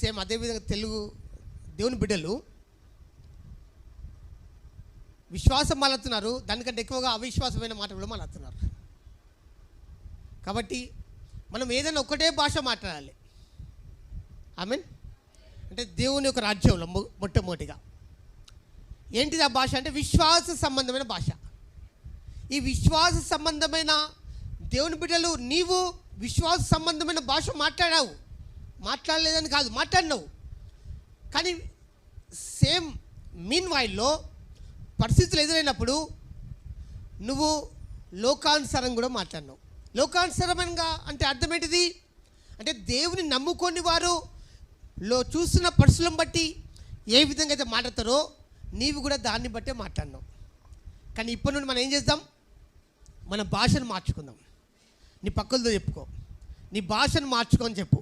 Same అదేవిధంగా తెలుగు దేవుని బిడ్డలు విశ్వాసం మళ్ళతున్నారు దానికంటే ఎక్కువగా అవిశ్వాసమైన మాట కూడా మళ్ళతున్నారు కాబట్టి మనం ఏదైనా ఒకటే భాష మాట్లాడాలి. ఐ మీన్ అంటే దేవుని యొక్క రాజ్యంలో మొట్టమొదటిగా. ఏంటిది ఆ భాష అంటే విశ్వాస సంబంధమైన భాష. ఈ విశ్వాస సంబంధమైన దేవుని బిడ్డలు నీవు విశ్వాస సంబంధమైన భాష మాట్లాడావు. మాట్లాడలేదని కాదు మాట్లాడినావు. కానీ సేమ్ మీన్ వైల్లో పరిస్థితులు ఎదురైనప్పుడు నువ్వు లోకానుసరం కూడా మాట్లాడినావు. లోకానుసరంగా అంటే అర్థం ఏంటిది అంటే దేవుని నమ్ముకొని వారు లో చూస్తున్న పరిస్థితులను బట్టి ఏ విధంగా అయితే మాట్లాడతారో నీవు కూడా దాన్ని బట్టే మాట్లాడినావు. కానీ ఇప్పటి నుండి మనం ఏం చేద్దాం? మన భాషను మార్చుకుందాం. నీ పక్కలతో చెప్పుకో. నీ భాషను మార్చుకొని చెప్పు.